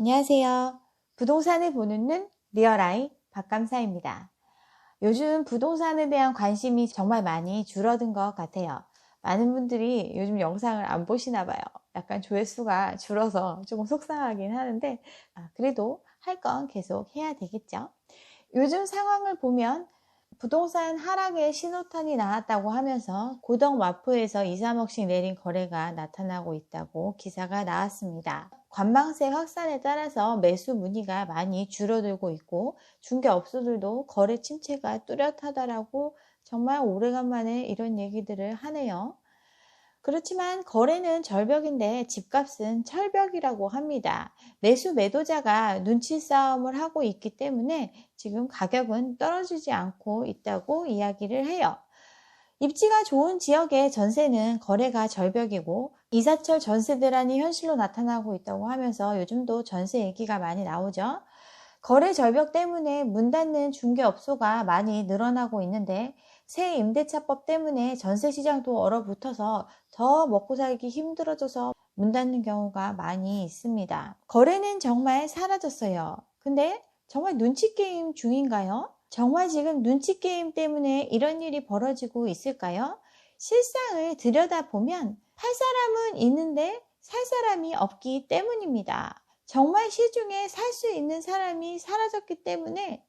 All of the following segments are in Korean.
안녕하세요. 부동산을 보는 눈 리얼아이 박감사입니다. 요즘 부동산에 대한 관심이 정말 많이 줄어든 것 같아요. 많은 분들이 요즘 영상을 안 보시나 봐요. 약간 조회수가 줄어서 조금 속상하긴 하는데 아, 그래도 할 건 계속 해야 되겠죠. 요즘 상황을 보면 부동산 하락의 신호탄이 나왔다고 하면서 고덕 마포에서 2, 3억씩 내린 거래가 나타나고 있다고 기사가 나왔습니다. 관망세 확산에 따라서 매수 문의가 많이 줄어들고 있고 중개업소들도 거래 침체가 뚜렷하다라고 정말 오래간만에 이런 얘기들을 하네요. 그렇지만 거래는 절벽인데 집값은 철벽이라고 합니다. 매수 매도자가 눈치 싸움을 하고 있기 때문에 지금 가격은 떨어지지 않고 있다고 이야기를 해요. 입지가 좋은 지역의 전세는 거래가 절벽이고 이사철 전세 대란이 현실로 나타나고 있다고 하면서 요즘도 전세 얘기가 많이 나오죠. 거래 절벽 때문에 문 닫는 중개업소가 많이 늘어나고 있는데 새 임대차법 때문에 전세 시장도 얼어붙어서 더 먹고 살기 힘들어져서 문 닫는 경우가 많이 있습니다. 거래는 정말 사라졌어요. 근데 정말 눈치 게임 중인가요? 정말 지금 눈치 게임 때문에 이런 일이 벌어지고 있을까요? 실상을 들여다보면 팔 사람은 있는데 살 사람이 없기 때문입니다. 정말 시중에 살 수 있는 사람이 사라졌기 때문에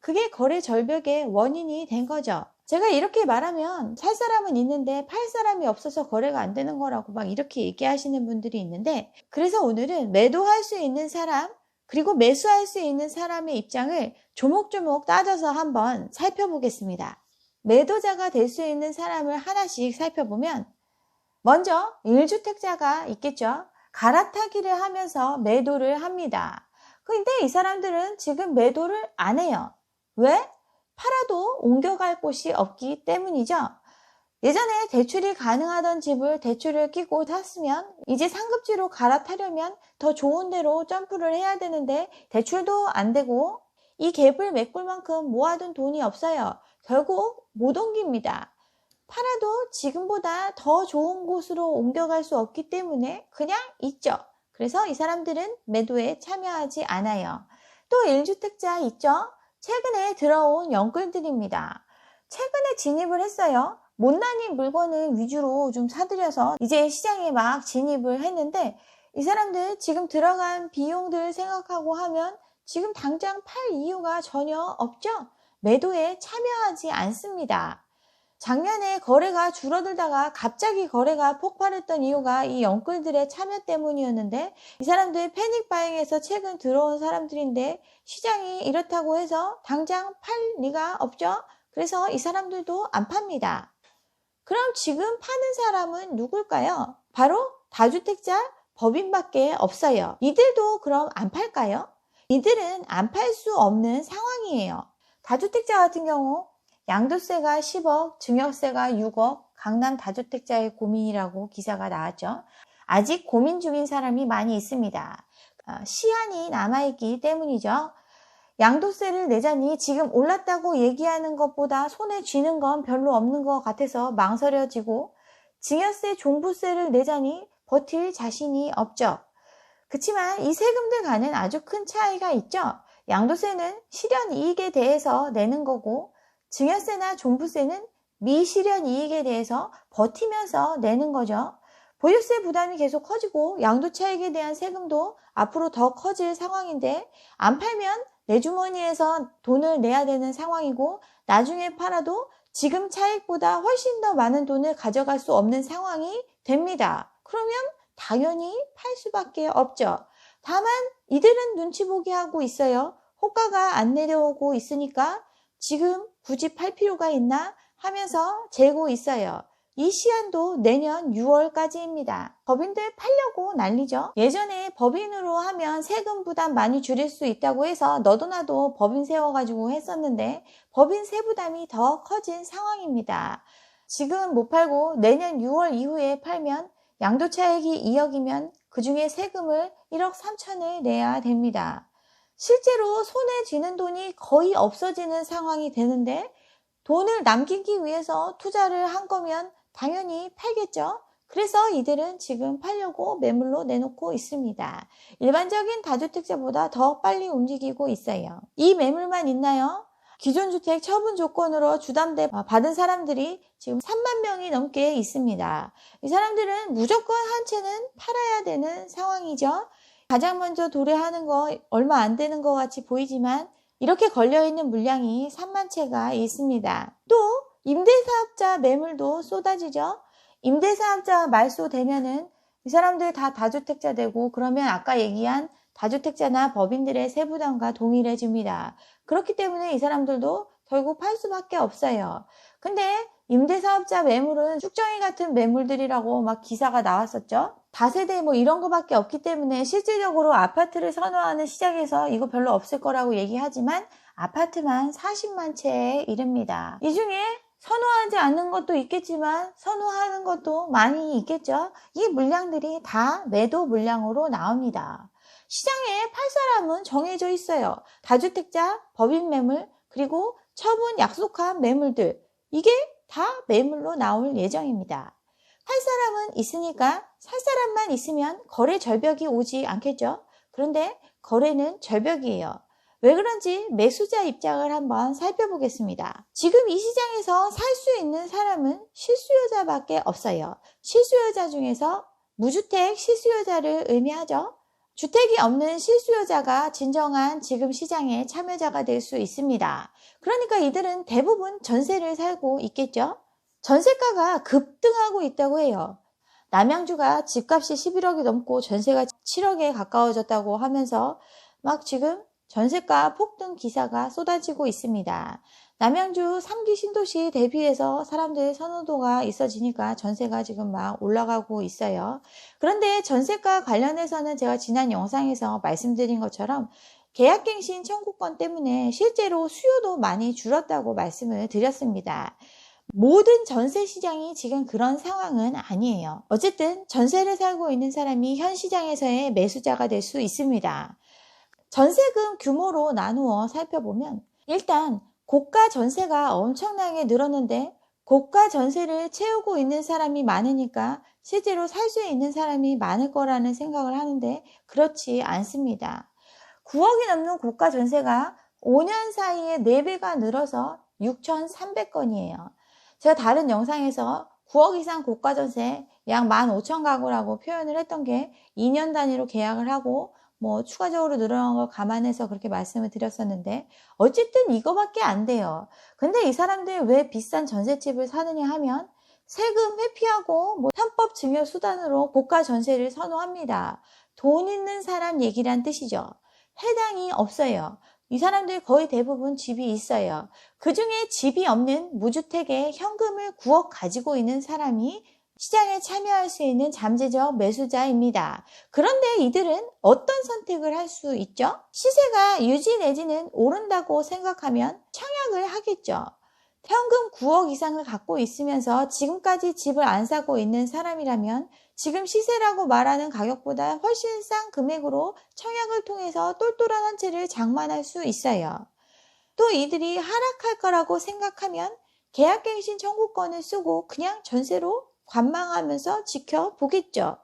그게 거래 절벽의 원인이 된 거죠. 제가 이렇게 말하면 살 사람은 있는데 팔 사람이 없어서 거래가 안 되는 거라고 막 이렇게 얘기하시는 분들이 있는데 그래서 오늘은 매도할 수 있는 사람 그리고 매수할 수 있는 사람의 입장을 조목조목 따져서 한번 살펴보겠습니다. 매도자가 될 수 있는 사람을 하나씩 살펴보면 먼저 1주택자가 있겠죠. 갈아타기를 하면서 매도를 합니다. 근데 이 사람들은 지금 매도를 안 해요. 왜? 팔아도 옮겨갈 곳이 없기 때문이죠. 예전에 대출이 가능하던 집을 대출을 끼고 샀으면 이제 상급지로 갈아타려면 더 좋은 데로 점프를 해야 되는데 대출도 안 되고 이 갭을 메꿀 만큼 모아둔 돈이 없어요. 결국 못 옮깁니다. 팔아도 지금보다 더 좋은 곳으로 옮겨갈 수 없기 때문에 그냥 있죠. 그래서 이 사람들은 매도에 참여하지 않아요. 또 1주택자 있죠? 최근에 들어온 영끌들입니다. 최근에 진입을 했어요. 못난이 물건을 위주로 좀 사들여서 이제 시장에 막 진입을 했는데 이 사람들 지금 들어간 비용들 생각하고 하면 지금 당장 팔 이유가 전혀 없죠? 매도에 참여하지 않습니다. 작년에 거래가 줄어들다가 갑자기 거래가 폭발했던 이유가 이 영끌들의 참여 때문이었는데 이 사람들 패닉 바잉에서 최근 들어온 사람들인데 시장이 이렇다고 해서 당장 팔 리가 없죠. 그래서 이 사람들도 안 팝니다. 그럼 지금 파는 사람은 누굴까요? 바로 다주택자 법인밖에 없어요. 이들도 그럼 안 팔까요? 이들은 안 팔 수 없는 상황이에요. 다주택자 같은 경우 양도세가 10억, 증여세가 6억, 강남 다주택자의 고민이라고 기사가 나왔죠. 아직 고민 중인 사람이 많이 있습니다. 어, 시한이 남아있기 때문이죠. 양도세를 내자니 지금 올랐다고 얘기하는 것보다 손에 쥐는 건 별로 없는 것 같아서 망설여지고 증여세, 종부세를 내자니 버틸 자신이 없죠. 그치만 이 세금들 간은 아주 큰 차이가 있죠. 양도세는 실현 이익에 대해서 내는 거고 증여세나 종부세는 미실현 이익에 대해서 버티면서 내는 거죠. 보유세 부담이 계속 커지고 양도 차익에 대한 세금도 앞으로 더 커질 상황인데 안 팔면 내 주머니에서 돈을 내야 되는 상황이고 나중에 팔아도 지금 차익보다 훨씬 더 많은 돈을 가져갈 수 없는 상황이 됩니다. 그러면 당연히 팔 수밖에 없죠. 다만 이들은 눈치 보기 하고 있어요. 호가가 안 내려오고 있으니까 지금 굳이 팔 필요가 있나 하면서 재고 있어요. 이 시한도 내년 6월까지입니다. 법인들 팔려고 난리죠. 예전에 법인으로 하면 세금 부담 많이 줄일 수 있다고 해서 너도 나도 법인 세워가지고 했었는데 법인 세 부담이 더 커진 상황입니다. 지금 못 팔고 내년 6월 이후에 팔면 양도차익이 2억이면 그 중에 세금을 1억 3천을 내야 됩니다. 실제로 손에 쥐는 돈이 거의 없어지는 상황이 되는데 돈을 남기기 위해서 투자를 한 거면 당연히 팔겠죠. 그래서 이들은 지금 팔려고 매물로 내놓고 있습니다. 일반적인 다주택자보다 더 빨리 움직이고 있어요. 이 매물만 있나요? 기존 주택 처분 조건으로 주담대 받은 사람들이 지금 3만 명이 넘게 있습니다. 이 사람들은 무조건 한 채는 팔아야 되는 상황이죠. 가장 먼저 도래하는 거 얼마 안 되는 것 같이 보이지만 이렇게 걸려있는 물량이 3만 채가 있습니다. 또 임대사업자 매물도 쏟아지죠. 임대사업자 말소 되면은 이 사람들 다 다주택자 되고 그러면 아까 얘기한 다주택자나 법인들의 세부담과 동일해 집니다. 그렇기 때문에 이 사람들도 결국 팔 수밖에 없어요. 근데 임대사업자 매물은 쭉정이 같은 매물들이라고 막 기사가 나왔었죠. 다세대 뭐 이런 거밖에 없기 때문에 실질적으로 아파트를 선호하는 시장에서 이거 별로 없을 거라고 얘기하지만 아파트만 40만 채에 이릅니다. 이 중에 선호하지 않는 것도 있겠지만 선호하는 것도 많이 있겠죠. 이 물량들이 다 매도 물량으로 나옵니다. 시장에 팔 사람은 정해져 있어요. 다주택자, 법인 매물, 그리고 처분 약속한 매물들. 이게 다 매물로 나올 예정입니다. 팔 사람은 있으니까 살 사람만 있으면 거래 절벽이 오지 않겠죠? 그런데 거래는 절벽이에요. 왜 그런지 매수자 입장을 한번 살펴보겠습니다. 지금 이 시장에서 살 수 있는 사람은 실수요자밖에 없어요. 실수요자 중에서 무주택 실수요자를 의미하죠. 주택이 없는 실수요자가 진정한 지금 시장의 참여자가 될 수 있습니다. 그러니까 이들은 대부분 전세를 살고 있겠죠? 전세가가 급등하고 있다고 해요. 남양주가 집값이 11억이 넘고 전세가 7억에 가까워졌다고 하면서 막 지금 전세가 폭등 기사가 쏟아지고 있습니다. 남양주 3기 신도시 대비해서 사람들 선호도가 있어지니까 전세가 지금 막 올라가고 있어요. 그런데 전세가 관련해서는 제가 지난 영상에서 말씀드린 것처럼 계약갱신 청구권 때문에 실제로 수요도 많이 줄었다고 말씀을 드렸습니다. 모든 전세 시장이 지금 그런 상황은 아니에요. 어쨌든 전세를 살고 있는 사람이 현 시장에서의 매수자가 될 수 있습니다. 전세금 규모로 나누어 살펴보면 일단 고가 전세가 엄청나게 늘었는데 고가 전세를 채우고 있는 사람이 많으니까 실제로 살 수 있는 사람이 많을 거라는 생각을 하는데 그렇지 않습니다. 9억이 넘는 고가 전세가 5년 사이에 4배가 늘어서 6,300건이에요. 제가 다른 영상에서 9억 이상 고가 전세 약 15,000가구라고 표현을 했던 게 2년 단위로 계약을 하고 뭐 추가적으로 늘어난 걸 감안해서 그렇게 말씀을 드렸었는데 어쨌든 이거밖에 안 돼요. 근데 이 사람들 왜 비싼 전셋집을 사느냐 하면 세금 회피하고 뭐 편법 증여 수단으로 고가 전세를 선호합니다. 돈 있는 사람 얘기란 뜻이죠. 해당이 없어요. 이 사람들 거의 대부분 집이 있어요. 그 중에 집이 없는 무주택에 현금을 9억 가지고 있는 사람이 시장에 참여할 수 있는 잠재적 매수자입니다. 그런데 이들은 어떤 선택을 할 수 있죠? 시세가 유지 내지는 오른다고 생각하면 청약을 하겠죠. 현금 9억 이상을 갖고 있으면서 지금까지 집을 안 사고 있는 사람이라면 지금 시세라고 말하는 가격보다 훨씬 싼 금액으로 청약을 통해서 똘똘한 한 채를 장만할 수 있어요. 또 이들이 하락할 거라고 생각하면 계약갱신 청구권을 쓰고 그냥 전세로 관망하면서 지켜보겠죠.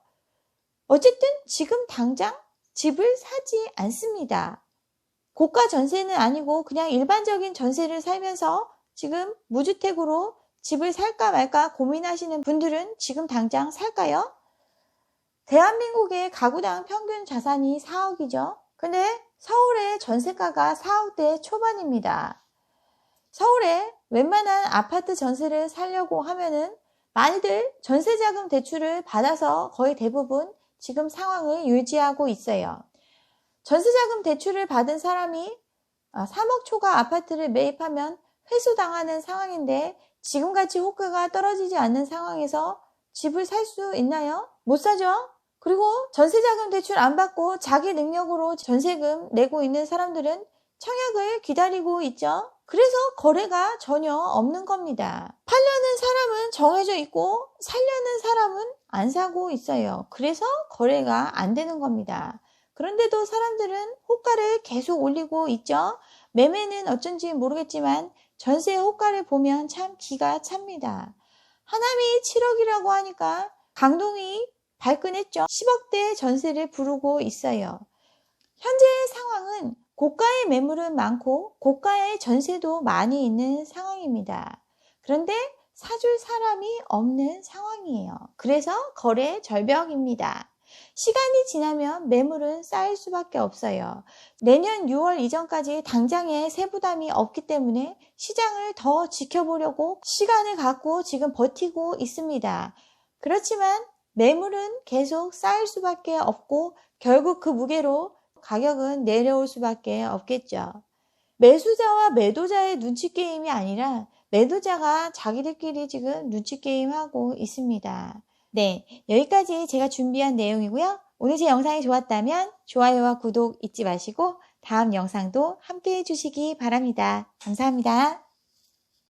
어쨌든 지금 당장 집을 사지 않습니다. 고가 전세는 아니고 그냥 일반적인 전세를 살면서 지금 무주택으로 집을 살까 말까 고민하시는 분들은 지금 당장 살까요? 대한민국의 가구당 평균 자산이 4억이죠. 근데 서울의 전세가가 4억대 초반입니다. 서울에 웬만한 아파트 전세를 살려고 하면은 많이들 전세자금 대출을 받아서 거의 대부분 지금 상황을 유지하고 있어요. 전세자금 대출을 받은 사람이 3억 아, 초과 아파트를 매입하면 회수당하는 상황인데 지금같이 호가가 떨어지지 않는 상황에서 집을 살 수 있나요? 못 사죠? 그리고 전세자금 대출 안 받고 자기 능력으로 전세금 내고 있는 사람들은 청약을 기다리고 있죠. 그래서 거래가 전혀 없는 겁니다. 팔려는 사람은 정해져 있고 살려는 사람은 안 사고 있어요. 그래서 거래가 안 되는 겁니다. 그런데도 사람들은 호가를 계속 올리고 있죠. 매매는 어쩐지 모르겠지만 전세 호가를 보면 참 기가 찹니다. 하남이 7억이라고 하니까 강동이 발끈했죠. 10억대 전세를 부르고 있어요. 현재 상황은 고가의 매물은 많고 고가의 전세도 많이 있는 상황입니다. 그런데 사줄 사람이 없는 상황이에요. 그래서 거래 절벽입니다. 시간이 지나면 매물은 쌓일 수밖에 없어요. 내년 6월 이전까지 당장에 세부담이 없기 때문에 시장을 더 지켜보려고 시간을 갖고 지금 버티고 있습니다. 그렇지만 매물은 계속 쌓일 수밖에 없고 결국 그 무게로 가격은 내려올 수밖에 없겠죠. 매수자와 매도자의 눈치 게임이 아니라 매도자가 자기들끼리 지금 눈치 게임 하고 있습니다. 네, 여기까지 제가 준비한 내용이고요. 오늘 제 영상이 좋았다면 좋아요와 구독 잊지 마시고 다음 영상도 함께 해주시기 바랍니다. 감사합니다.